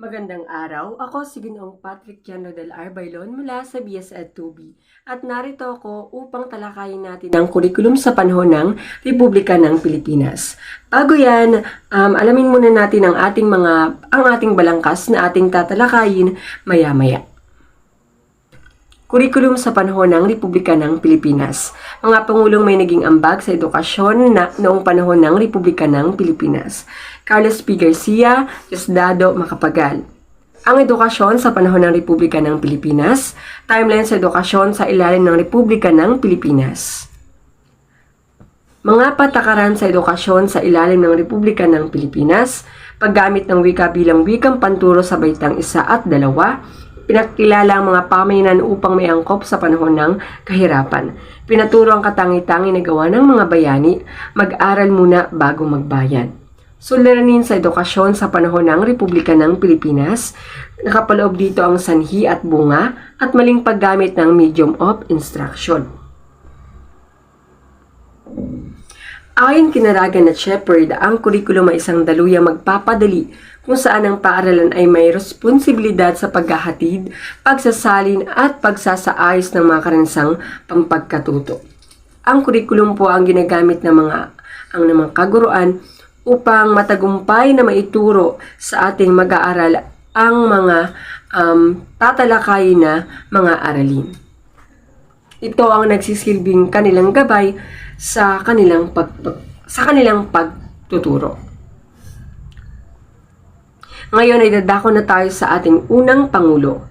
Magandang araw, ako si Ginoong Patrick Jan del Arbailon mula sa BSED 2B at narito ako upang talakayin natin ang kurikulum sa panahon ng Republika ng Pilipinas. Bago yan, um, alamin muna natin ang ating mga ang ating balangkas na ating tatalakayin maya-maya. Kurikulum sa panahon ng Republika ng Pilipinas. Mga Pangulong may naging ambag sa edukasyon na noong panahon ng Republika ng Pilipinas. Carlos P. Garcia, Diosdado Macapagal. Ang edukasyon sa panahon ng Republika ng Pilipinas. Timeline sa edukasyon sa ilalim ng Republika ng Pilipinas. Mga patakaran sa edukasyon sa ilalim ng Republika ng Pilipinas, paggamit ng wika bilang wikang panturo sa baitang isa at dalawa, pinakilala ang mga pamayanan upang may angkop sa panahon ng kahirapan. Pinaturo ang katangi-tangi na gawa ng mga bayani, mag-aral muna bago magbayan. Suliranin sa edukasyon sa panahon ng Republika ng Pilipinas, nakapaloob dito ang sanhi at bunga at maling paggamit ng medium of instruction. Ayon kinaragan at Shepard, ang kurikulum ay isang daluyang magpapadali kung saan ang paaralan ay may responsibilidad sa paghahatid, pagsasalin at pagsasaayos ng mga karansang pampagkatuto. Ang kurikulum po ang ginagamit ng mga ang mga kaguruan upang matagumpay na maituro sa ating mag-aaral ang mga um, tatalakayin na mga aralin. Ito ang nagsisilbing kanilang gabay sa kanilang pag, sa kanilang pagtuturo. Ngayon ay dadako na tayo sa ating unang pangulo.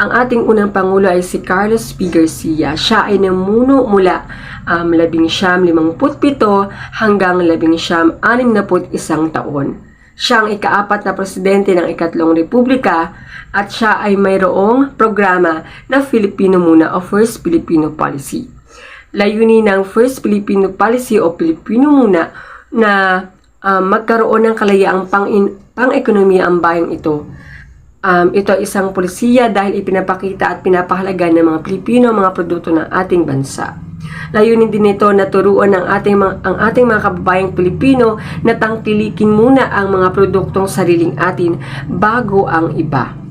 Ang ating unang pangulo ay si Carlos P. Garcia. Siya ay namuno mula um, labing siyam limangput pito hanggang labing siyam anim na isang taon. Siya ang ikaapat na presidente ng ikatlong republika at siya ay mayroong programa na Filipino Muna o First Filipino Policy. Layunin ng First Filipino Policy o Filipino Muna na um, magkaroon ng kalayaang pang pang-ekonomiya ang bayang ito. Um, ito isang polisiya dahil ipinapakita at pinapahalaga ng mga Pilipino ang mga produkto ng ating bansa. Layunin din ito na turuan ng ating mga, ang ating mga kababayang Pilipino na tangkilikin muna ang mga produktong sariling atin bago ang iba.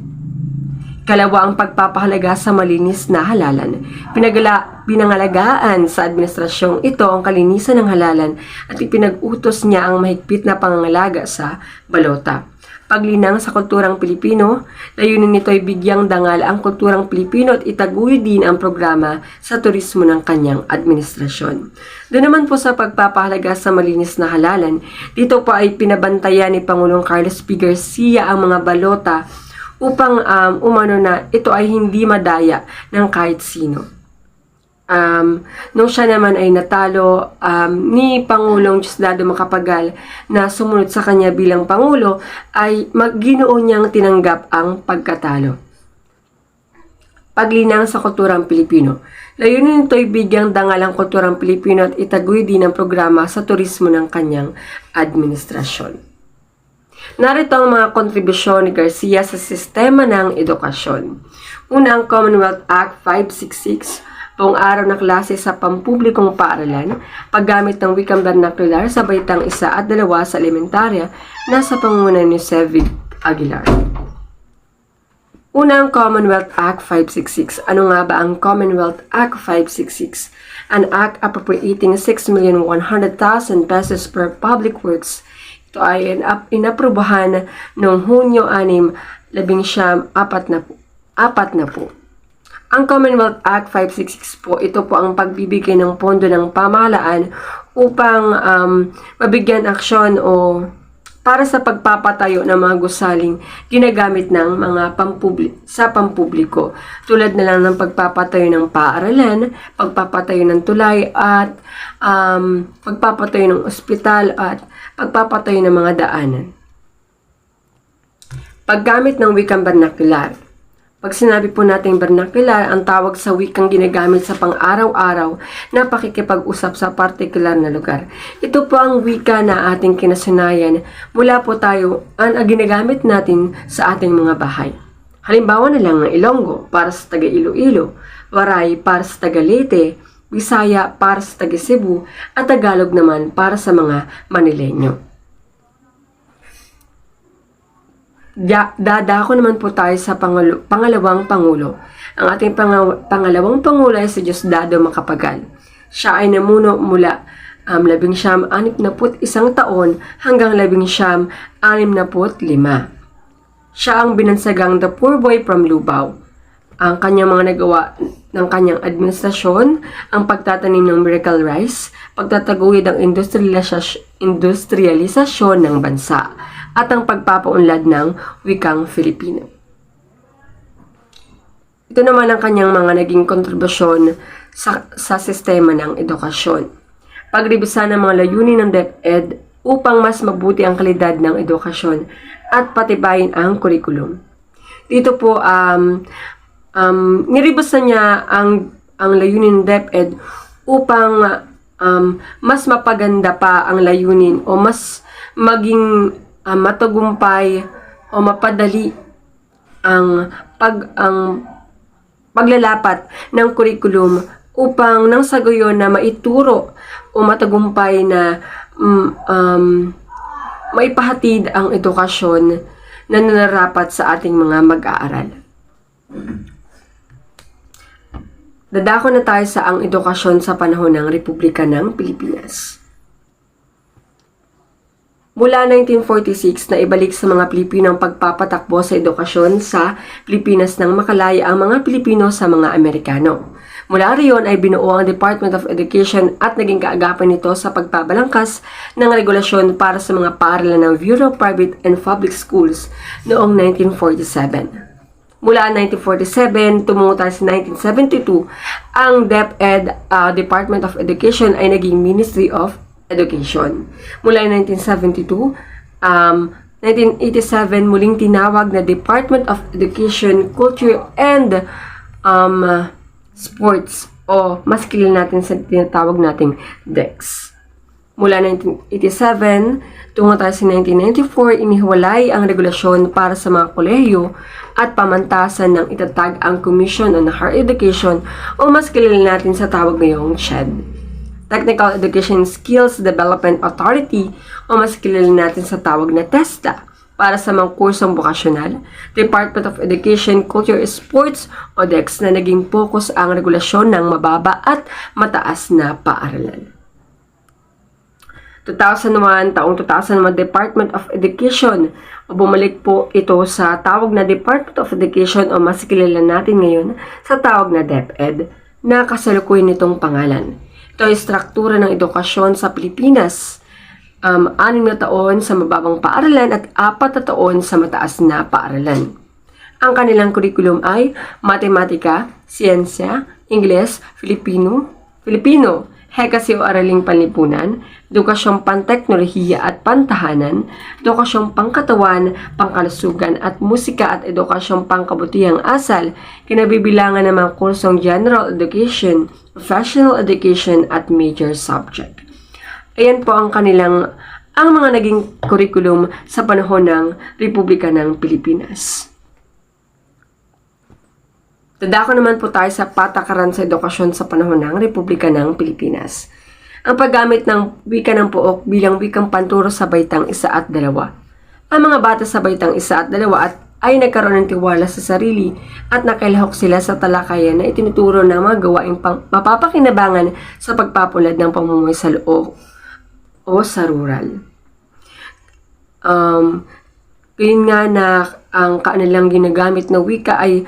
Kalawa ang pagpapahalaga sa malinis na halalan. Pinagala, pinangalagaan sa administrasyong ito ang kalinisan ng halalan at ipinag-utos niya ang mahigpit na pangangalaga sa balota. Paglinang sa kulturang Pilipino, layunin nito ay bigyang dangal ang kulturang Pilipino at itaguyod din ang programa sa turismo ng kanyang administrasyon. Doon naman po sa pagpapahalaga sa malinis na halalan, dito po ay pinabantayan ni Pangulong Carlos P. Garcia ang mga balota upang um, umano na ito ay hindi madaya ng kahit sino. Um, nung siya naman ay natalo um, ni Pangulong Diosdado Macapagal na sumunod sa kanya bilang Pangulo, ay magginoo niyang tinanggap ang pagkatalo. Paglinang sa kulturang Pilipino. Layunin nito ay bigyang dangal ang kulturang Pilipino at itaguy din ang programa sa turismo ng kanyang administrasyon. Narito ang mga kontribusyon ni Garcia sa sistema ng edukasyon. Una ang Commonwealth Act 566 buong araw na klase sa pampublikong paaralan, paggamit ng wikang vernacular sa baitang isa at dalawa sa elementarya na sa pangunan ni Sevig Aguilar. Una ang Commonwealth Act 566. Ano nga ba ang Commonwealth Act 566? An act appropriating 6,100,000 pesos per public works. Ito ay inaprubahan noong Hunyo 6, labing siyam, apat na po. Na po. Ang Commonwealth Act 566 po, ito po ang pagbibigay ng pondo ng pamahalaan upang um, mabigyan aksyon o para sa pagpapatayo ng mga gusaling ginagamit ng mga pampubli sa pampubliko. Tulad na lang ng pagpapatayo ng paaralan, pagpapatayo ng tulay at um, pagpapatayo ng ospital at pagpapatayo ng mga daanan. Paggamit ng wikang vernacular. Pag sinabi po natin vernacular, ang tawag sa wikang ginagamit sa pang-araw-araw na pakikipag-usap sa partikular na lugar. Ito po ang wika na ating kinasunayan mula po tayo ang ginagamit natin sa ating mga bahay. Halimbawa na lang ng Ilonggo para sa taga Iloilo, Waray para sa taga Leyte, Bisaya para sa taga Cebu, at Tagalog naman para sa mga Manileño. Da- dadako naman po tayo sa pangalawang pangulo. Ang ating panga- pangalawang pangulo ay si Diosdado Macapagal. Siya ay namuno mula um, labing siyam anip na put isang taon hanggang labing siyam anim na put lima. Siya ang binansagang The Poor Boy from Lubao. Ang kanyang mga nagawa ng kanyang administrasyon, ang pagtatanim ng miracle rice, pagtataguyod ng industrialisas- industrialisasyon ng bansa, at ang pagpapaunlad ng wikang Filipino. Ito naman ang kanyang mga naging kontribusyon sa, sa sistema ng edukasyon. Pagribisa ng mga layunin ng DepEd upang mas mabuti ang kalidad ng edukasyon at patibayin ang kurikulum. Dito po, um, um, niribusan niya ang, ang layunin ng DepEd upang um, mas mapaganda pa ang layunin o mas maging um, matagumpay o mapadali ang pag ang paglalapat ng kurikulum upang nang sa gayon na maituro o matagumpay na mm, um, maipahatid ang edukasyon na nararapat sa ating mga mag-aaral. Dadako na tayo sa ang edukasyon sa panahon ng Republika ng Pilipinas. Mula 1946 na ibalik sa mga Pilipino ang pagpapatakbo sa edukasyon sa Pilipinas nang makalaya ang mga Pilipino sa mga Amerikano. Mula riyon ay binuo ang Department of Education at naging kaagapan nito sa pagpabalangkas ng regulasyon para sa mga paaralan ng Bureau of Private and Public Schools noong 1947. Mula 1947 tumungo tayo sa 1972, ang DepEd uh, Department of Education ay naging Ministry of Education. Mula 1972, um, 1987 muling tinawag na Department of Education, Culture and um, Sports o mas kilala natin sa tinatawag nating DEX. Mula 1987 tungo tayo sa 1994, inihiwalay ang regulasyon para sa mga kolehiyo at pamantasan ng itatag ang Commission on Higher Education o mas kilala natin sa tawag ngayong CHED. Technical Education Skills Development Authority o mas kilala natin sa tawag na TESTA para sa mga kursong vokasyonal, Department of Education, Culture, Sports o DEX na naging focus ang regulasyon ng mababa at mataas na paaralan. 2001, taong 2001, Department of Education. Bumalik po ito sa tawag na Department of Education o mas kilala natin ngayon sa tawag na DepEd na kasalukuyan nitong pangalan. Ito ay struktura ng edukasyon sa Pilipinas. Um, anim na taon sa mababang paaralan at apat na taon sa mataas na paaralan. Ang kanilang kurikulum ay matematika, siyensya, Ingles, Filipino, Filipino, hekasi o araling panlipunan, edukasyong panteknolohiya at pantahanan, edukasyong pangkatawan, pangkalusugan at musika at edukasyong pangkabutihang asal, kinabibilangan ng mga kursong general education, professional education at major subject. Ayan po ang kanilang ang mga naging curriculum sa panahon ng Republika ng Pilipinas. Dadako naman po tayo sa patakaran sa edukasyon sa panahon ng Republika ng Pilipinas. Ang paggamit ng wika ng pook bilang wikang panturo sa baitang isa at dalawa. Ang mga bata sa baitang isa at dalawa at ay nagkaroon ng tiwala sa sarili at nakilahok sila sa talakayan na itinuturo ng mga gawaing pang mapapakinabangan sa pagpapulad ng pamumuhay sa loob o sa rural. Um, yun nga na ang kanilang ginagamit na wika ay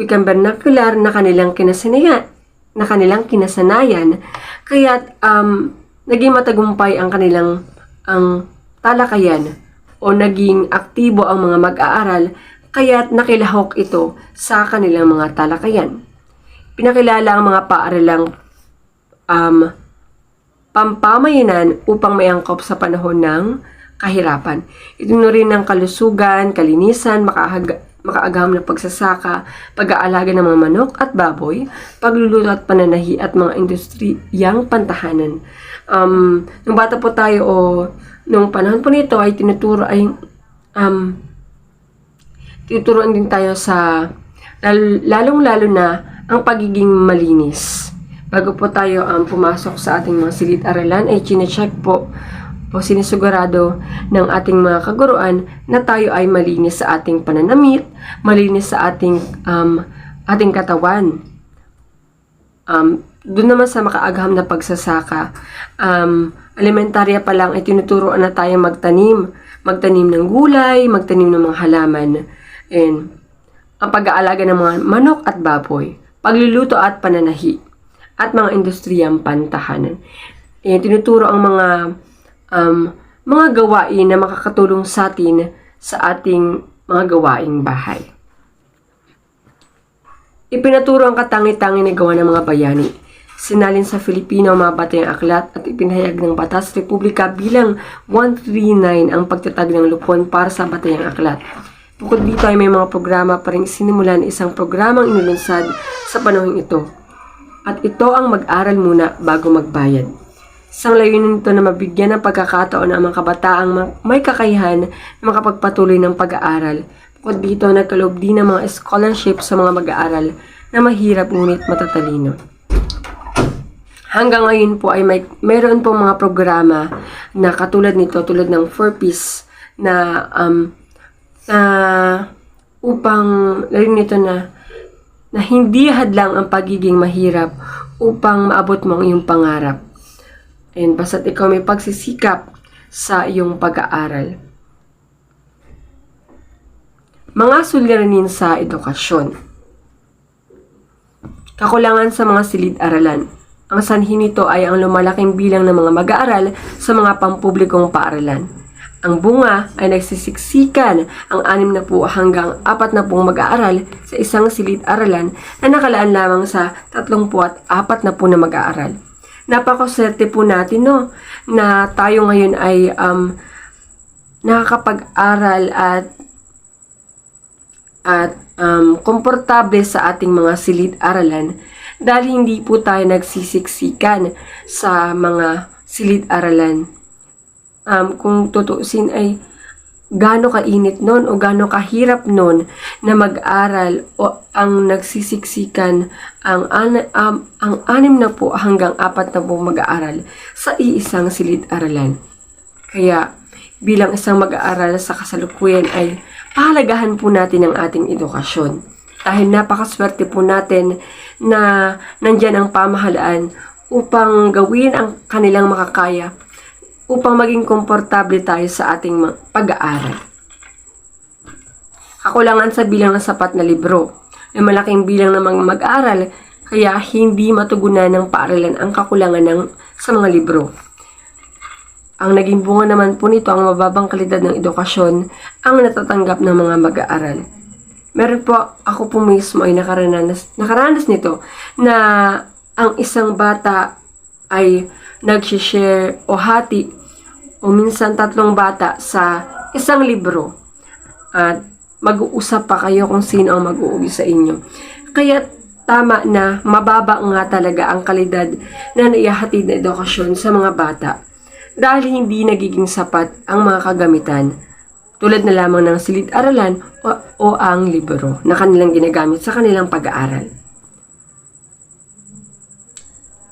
wikang vernacular na kanilang kinasanayan, na kanilang kinasanayan. Kaya um, naging matagumpay ang kanilang ang talakayan o naging aktibo ang mga mag-aaral kaya't nakilahok ito sa kanilang mga talakayan. Pinakilala ang mga paaralang um, pampamayanan upang may angkop sa panahon ng kahirapan. Ito rin ng kalusugan, kalinisan, makahag makaagam na pagsasaka, pag-aalaga ng mga manok at baboy, pagluluto at pananahi at mga industriyang pantahanan. Um, nung bata po tayo o nung panahon po nito ay tinuturo ay um, tinuturoan din tayo sa lalong-lalo na ang pagiging malinis. Bago po tayo um, pumasok sa ating mga silid-aralan ay chinecheck po o sinisugurado ng ating mga kaguruan na tayo ay malinis sa ating pananamit, malinis sa ating um, ating katawan. Um, doon naman sa makaagham na pagsasaka, um, elementarya pa lang ay tinuturoan na tayo magtanim. Magtanim ng gulay, magtanim ng mga halaman. And ang pag-aalaga ng mga manok at baboy, pagluluto at pananahi, at mga industriyang pantahanan. Eh, tinuturo ang mga um, mga gawain na makakatulong sa atin sa ating mga gawaing bahay. Ipinaturo ang katangi-tangi na gawa ng mga bayani. Sinalin sa Filipino ang mga batayang aklat at ipinahayag ng Batas Republika bilang 139 ang pagtatag ng lupon para sa batayang aklat. Bukod dito ay may mga programa pa rin sinimulan isang programang inulunsad sa panahon ito. At ito ang mag-aral muna bago magbayad. Isang layunin nito na mabigyan ng pagkakataon ang mga kabataang ma- may kakayahan na makapagpatuloy ng pag-aaral. Bukod dito, nagkaloob din ng mga scholarship sa mga mag-aaral na mahirap ngunit matatalino. Hanggang ngayon po ay may meron pong mga programa na katulad nito, tulad ng 4Ps na um, na upang rin nito na na hindi hadlang ang pagiging mahirap upang maabot mo ang iyong pangarap. And basta't ikaw may pagsisikap sa iyong pag-aaral. Mga suliranin sa edukasyon. Kakulangan sa mga silid-aralan. Ang sanhi nito ay ang lumalaking bilang ng mga mag-aaral sa mga pampublikong paaralan. Ang bunga ay nagsisiksikan ang anim na po hanggang apat na pong mag-aaral sa isang silid-aralan na nakalaan lamang sa 30 at apat na po na mag-aaral. Napakaswerte po natin no, na tayo ngayon ay um, nakakapag-aral at at um, komportable sa ating mga silid-aralan dahil hindi po tayo nagsisiksikan sa mga silid-aralan. Um, kung tutuusin ay gaano kainit nun o gaano kahirap nun na mag-aral o ang nagsisiksikan ang, an, um, ang anim na po hanggang apat na po mag-aaral sa iisang silid-aralan. Kaya bilang isang mag-aaral sa kasalukuyan ay pahalagahan po natin ang ating edukasyon. Dahil napakaswerte po natin na nandyan ang pamahalaan upang gawin ang kanilang makakaya upang maging komportable tayo sa ating pag-aaral. Kakulangan sa bilang ng sapat na libro. May malaking bilang ng mga mag-aaral kaya hindi matugunan ng paaralan ang kakulangan ng, sa mga libro. Ang naging bunga naman po nito ang mababang kalidad ng edukasyon ang natatanggap ng mga mag-aaral. Meron po ako po mismo ay nakaranas, nakaranas nito na ang isang bata ay nag-share o hati o minsan tatlong bata sa isang libro at mag-uusap pa kayo kung sino ang mag-uuwi sa inyo. Kaya tama na mababa nga talaga ang kalidad na naihatid na edukasyon sa mga bata dahil hindi nagiging sapat ang mga kagamitan tulad na lamang ng silid-aralan o, o ang libro na kanilang ginagamit sa kanilang pag-aaral.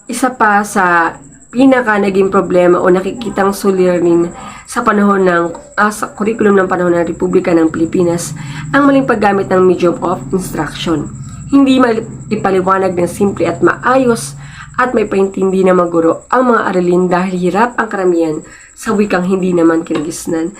Isa pa sa pinaka naging problema o nakikitang suliranin sa panahon ng ah, sa curriculum ng panahon ng Republika ng Pilipinas ang maling paggamit ng medium of instruction. Hindi ipaliwanag ng simple at maayos at may paintindi na maguro ang mga aralin dahil hirap ang karamihan sa wikang hindi naman kinagisnan.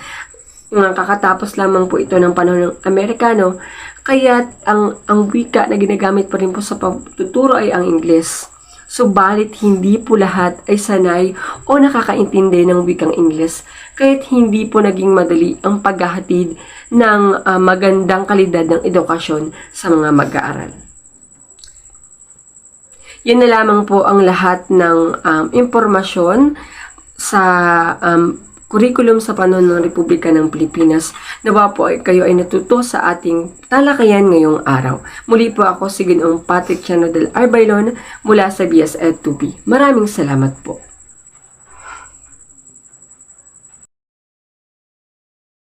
Yung kakatapos lamang po ito ng panahon ng Amerikano, kaya ang, ang wika na ginagamit pa rin po sa pagtuturo ay ang Ingles. Subalit hindi po lahat ay sanay o nakakaintindi ng wikang Ingles, kaya't hindi po naging madali ang paghahatid ng ah, magandang kalidad ng edukasyon sa mga mag-aaral. Yan na lamang po ang lahat ng um, impormasyon sa um, curriculum sa panahon ng Republika ng Pilipinas. Nawa po ay kayo ay natuto sa ating talakayan ngayong araw. Muli po ako si Ginoong Patrick Chano del Arbailon mula sa BSED 2B. Maraming salamat po.